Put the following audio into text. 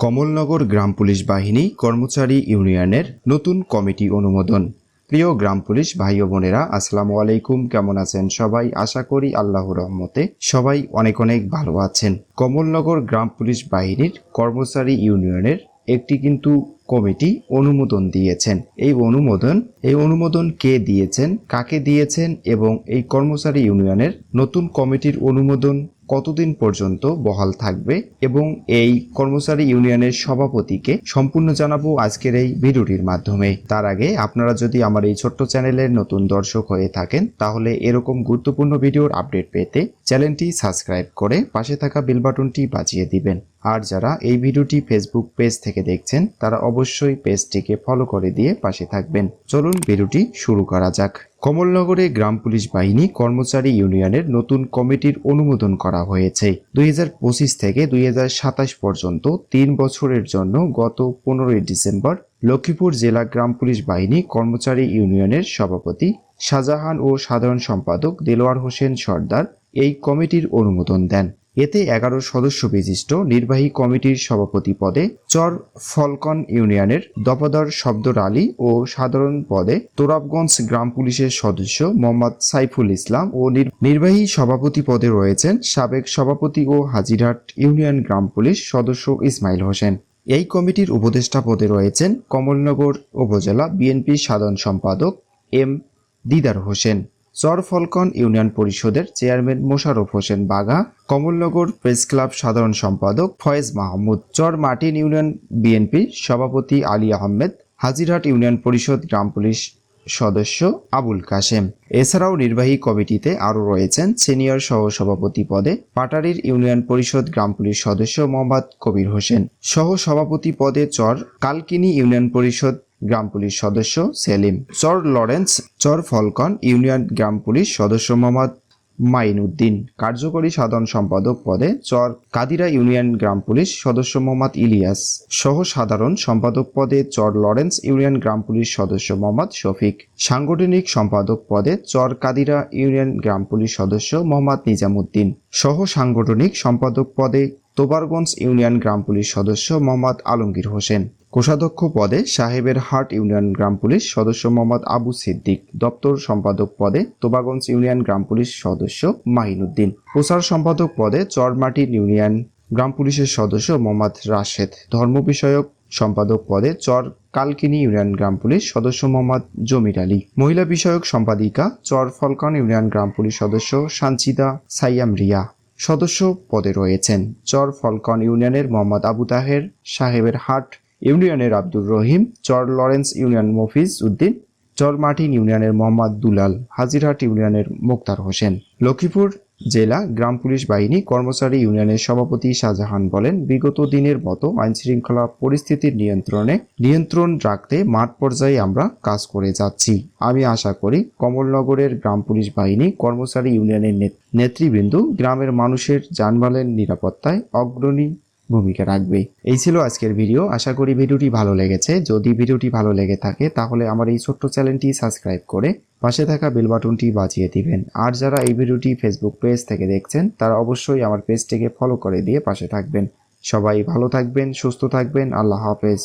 কমলনগর গ্রাম police বাহিনী কর্মচারী ইউনিয়নের নতুন কমিটি অনুমোদন। প্রিয় গ্রাম পুলিশ ভাই ও বোনেরা, আসসালামু আলাইকুম। কেমন আছেন সবাই? আশা করি আল্লাহ রহমতে সবাই অনেক অনেক ভালো আছেন। কমলনগর গ্রাম পুলিশ বাহিনীর কর্মচারী ইউনিয়নের একটি কিন্তু কমিটি অনুমোদন দিয়েছেন। এই অনুমোদন এই অনুমোদন কে দিয়েছেন, কাকে দিয়েছেন এবং এই কর্মচারী ইউনিয়নের নতুন কমিটির অনুমোদন কতদিন পর্যন্ত বহাল থাকবে এবং এই কর্মচারী ইউনিয়নের সভাপতিকে সম্পূর্ণ জানাব আজকের এই ভিডিওটির মাধ্যমে। তার আগে আপনারা যদি আমার এই ছোট্ট চ্যানেলের নতুন দর্শক হয়ে থাকেন, তাহলে এরকম গুরুত্বপূর্ণ ভিডিওর আপডেট পেতে চ্যানেলটি সাবস্ক্রাইব করে পাশে থাকা বেল বাটনটি বাজিয়ে দিবেন। আর যারা এই ভিডিওটি ফেসবুক পেজ থেকে দেখছেন, তারা অবশ্যই পেজটিকে ফলো করে দিয়ে পাশে থাকবেন। চলুন ভিডিওটি শুরু করা যাক। কমলনগরে গ্রাম পুলিশ বাহিনী কর্মচারী ইউনিয়নের নতুন কমিটির অনুমোদন করা হয়েছে। দুই হাজার পঁচিশ থেকে দুই হাজার সাতাশ পর্যন্ত তিন বছরের জন্য গত পনেরোই ডিসেম্বর লক্ষ্মীপুর জেলা গ্রাম পুলিশ বাহিনী কর্মচারী ইউনিয়নের সভাপতি শাহজাহান ও সাধারণ সম্পাদক দেলোয়ার হোসেন সর্দার এই কমিটির অনুমোদন দেন। এতে এগারো সদস্য বিশিষ্ট নির্বাহী কমিটির সভাপতি পদে চর ফলকন ইউনিয়নের দপদর শব্দর আলী ও সাধারণ পদে তোরাবগঞ্জ গ্রাম পুলিশের সদস্য মোহাম্মদ সাইফুল ইসলাম ও নির- নির্বাহী সভাপতি পদে রয়েছেন সাবেক সভাপতি ও হাজিরহাট ইউনিয়ন গ্রাম পুলিশ সদস্য ইসমাইল হোসেন। এই কমিটির উপদেষ্টা পদে রয়েছেন কমলনগর উপজেলা বিএনপি সাধারণ সম্পাদক এম দিদার হোসেন। চর ফলকন ইউনিয়ন পরিষদের chairman Mosharraf Hossain Bagha Kamalnagar press club সাধারণ সম্পাদক ফয়েজ মাহমুদ, চর মার্টিন ইউনিয়ন বিএনপি সভাপতি আলী আহমেদ, হাজিরহাট ইউনিয়ন পরিষদ গ্রাম পুলিশ সদস্য আবুল কাশেম। এছাড়াও নির্বাহী কমিটিতে আরও রয়েছেন সিনিয়র সহ সভাপতি পদে পাটারির ইউনিয়ন পরিষদ গ্রাম পুলিশ সদস্য মোহাম্মদ কবির হোসেন। সহ সভাপতি পদে চর কালকিনি ইউনিয়ন পরিষদ গ্রাম পুলিশ সদস্য সেলিম, চর লরেন্স, চর ফলকন, ইউনিয়ন গ্রাম পুলিশ সদস্য মোহাম্মদ মাইনউদ্দিন কার্যকরী সাধারণ সম্পাদক পদে চর কাদিরা ইউনিয়ন গ্রাম পুলিশ সদস্য মোহাম্মদ ইলিয়াস, সহ সাধারণ সম্পাদক পদে চর লরেন্স, ইউনিয়ন গ্রাম পুলিশ সদস্য মোহাম্মদ শফিক, সাংগঠনিক সম্পাদক পদে চর কাদিরা ইউনিয়ন গ্রাম পুলিশ সদস্য মোহাম্মদ নিজামুদ্দিন, সহ সাংগঠনিক সম্পাদক পদে তোবারগঞ্জ ইউনিয়ন গ্রাম পুলিশ সদস্য মোহাম্মদ আলমগীর হোসেন। কোষাধ্যক্ষ পদে সাহেবের হাট ইউনিয়ন গ্রাম পুলিশ সদস্য মোহাম্মদ আবু সিদ্দিক, দপ্তর সম্পাদক পদে তোবাগঞ্জ ইউনিয়ন গ্রাম পুলিশ সদস্য মাহিনুদ্দিন প্রচার সম্পাদক পদে চরমাটির ইউনিয়ন গ্রাম পুলিশের সদস্য মোহাম্মদ রাশেদ, ধর্ম বিষয়ক সম্পাদক পদে চর কালকিনি ইউনিয়ন গ্রাম পুলিশ সদস্য মোহাম্মদ জমির আলী, মহিলা বিষয়ক সম্পাদিকা চর ফলকন ইউনিয়ন গ্রাম পুলিশ সদস্য সানচিদা সাইয়াম রিয়া, সদস্য পদে রয়েছেন চর ফলকন ইউনিয়নের মোহাম্মদ আবু তাহের, সাহেবের হাট ইউনিয়নের আব্দুর রহিম, চর লরেন্স ইউনিয়ন মফিজ উদ্দিন, চর মার্টিন ইউনিয়নের মোহাম্মদ দুলাল, হাজিরহাট ইউনিয়নের মুক্তার হোসেন। লক্ষ্মীপুর জেলা গ্রাম পুলিশ বাহিনী কর্মচারী ইউনিয়নের সভাপতি শাহজাহান বলেন, বিগত দিনের মতো আইনশৃঙ্খলা পরিস্থিতির নিয়ন্ত্রণে নিয়ন্ত্রণ রাখতে মাঠ পর্যায়ে আমরা কাজ করে যাচ্ছি। আমি আশা করি কমলনগরের গ্রাম পুলিশ বাহিনী কর্মচারী ইউনিয়নের নেত- নেতৃবৃন্দ গ্রামের মানুষের যানবাহনের নিরাপত্তায় অগ্রণী ভূমিকা রাখবে এই ছিল আজকের ভিডিও। আশা করি ভিডিওটি ভালো লেগেছে। যদি ভিডিওটি ভালো লেগে থাকে, তাহলে আমার এই ছোট্ট চ্যানেলটি সাবস্ক্রাইব করে পাশে থাকা বেল বাটনটি বাজিয়ে দিবেন। আর যারা এই ভিডিওটি ফেসবুক পেজ থেকে দেখছেন, তারা অবশ্যই আমার পেজটিকে ফলো করে দিয়ে পাশে থাকবেন। সবাই ভালো থাকবেন, সুস্থ থাকবেন। আল্লাহ হাফেজ।